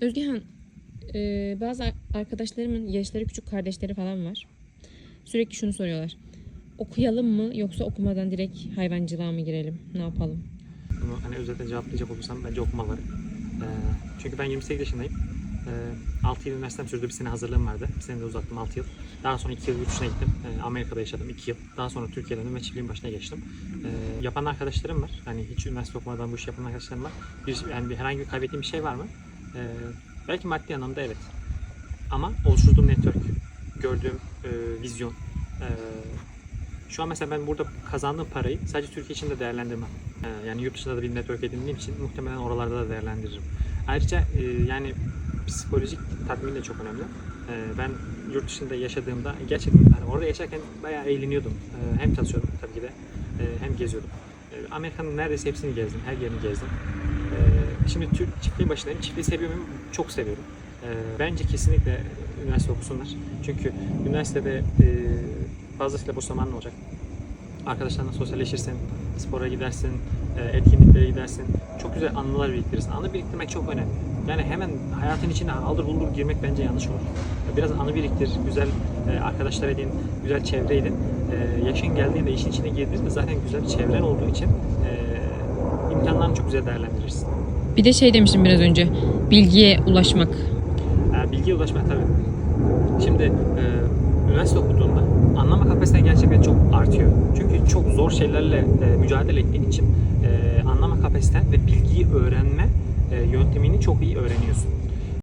Özgehan, e, bazı ar- arkadaşlarımın yaşları küçük kardeşleri falan var. Sürekli şunu soruyorlar. Okuyalım mı yoksa okumadan direkt hayvancılığa mı girelim? Ne yapalım? Bunu hani özetle cevaplayacak olursam bence okumaları. Ee, çünkü ben 28 yaşındayım. Ee, 6 yıl üniversitem sürdü. Bir sene hazırlığım vardı. Bir sene de uzattım 6 yıl. Daha sonra 2 yıl yurt gittim. Ee, Amerika'da yaşadım 2 yıl. Daha sonra Türkiye'ye döndüm ve çiftliğin başına geçtim. Ee, yapan arkadaşlarım var. Hani hiç üniversite okumadan bu işi yapan arkadaşlarım var. Bir, yani bir, herhangi bir kaybettiğim bir şey var mı? Ee, belki maddi anlamda evet. Ama oluşturduğum network, gördüğüm e, vizyon, e, şu an mesela ben burada kazandığım parayı sadece Türkiye için de değerlendirmem. Ee, yani yurt dışında da bir network edindiğim için muhtemelen oralarda da değerlendiririm. Ayrıca e, yani psikolojik tatmin de çok önemli. Ee, ben yurt dışında yaşadığımda gerçekten yani orada yaşarken bayağı eğleniyordum. Ee, hem çalışıyordum tabii ki de e, hem geziyordum. Ee, Amerika'nın neredeyse hepsini gezdim, her yerini gezdim. Ee, şimdi Türk çiftliğin başındayım. Çiftliği seviyor muyum? Çok seviyorum. Ee, bence kesinlikle üniversite okusunlar. Çünkü üniversitede e, fazlasıyla boş zamanın olacak. Arkadaşlarla sosyalleşirsin, spora gidersin, e, etkinliklere gidersin. Çok güzel anılar biriktirirsin. Anı biriktirmek çok önemli. Yani hemen hayatın içine aldır buldur girmek bence yanlış olur. Biraz anı biriktir, güzel e, arkadaşlar edin, güzel çevre edin. E, yaşın geldiğinde, işin içine girdiğinde zaten güzel bir çevren olduğu için imkanlarını çok güzel değerlendirirsin. Bir de şey demiştim biraz önce. Bilgiye ulaşmak. E, bilgiye ulaşmak tabii. Şimdi e, üniversite okuduğunda anlama kapasiten gerçekten çok artıyor. Çünkü çok zor şeylerle e, mücadele ettiğin için e, anlama kapasiten ve bilgiyi öğrenme e, yöntemini çok iyi öğreniyorsun.